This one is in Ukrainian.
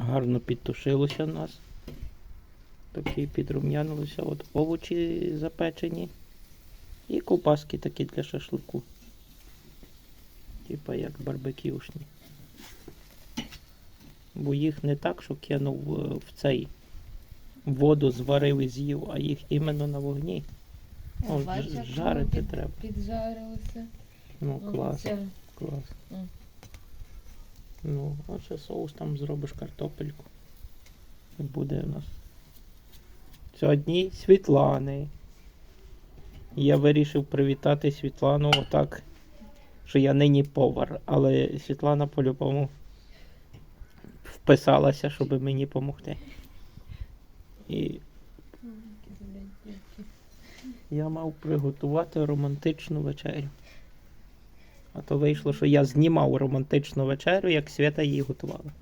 Гарно підтушилося в нас. Такі підрум'янилося. От овочі запечені. І ковбаски такі для шашлику. Типа як барбекюшні. Бо їх не так, що кинув в цей воду зварив і з'їв, а їх іменно на вогні. О, жарити треба. Піджарилося. Ну, клас, клас. Ну, а ще соус там зробиш картопельку. І буде у нас. Сьогодні Світлани. Я вирішив привітати Світлану отак, що я нині повар, але Світлана по-любому вписалася, щоб мені допомогти. І я мав приготувати романтичну вечерю. А то вийшло, що я знімав романтичну вечерю, як Свята її готувала.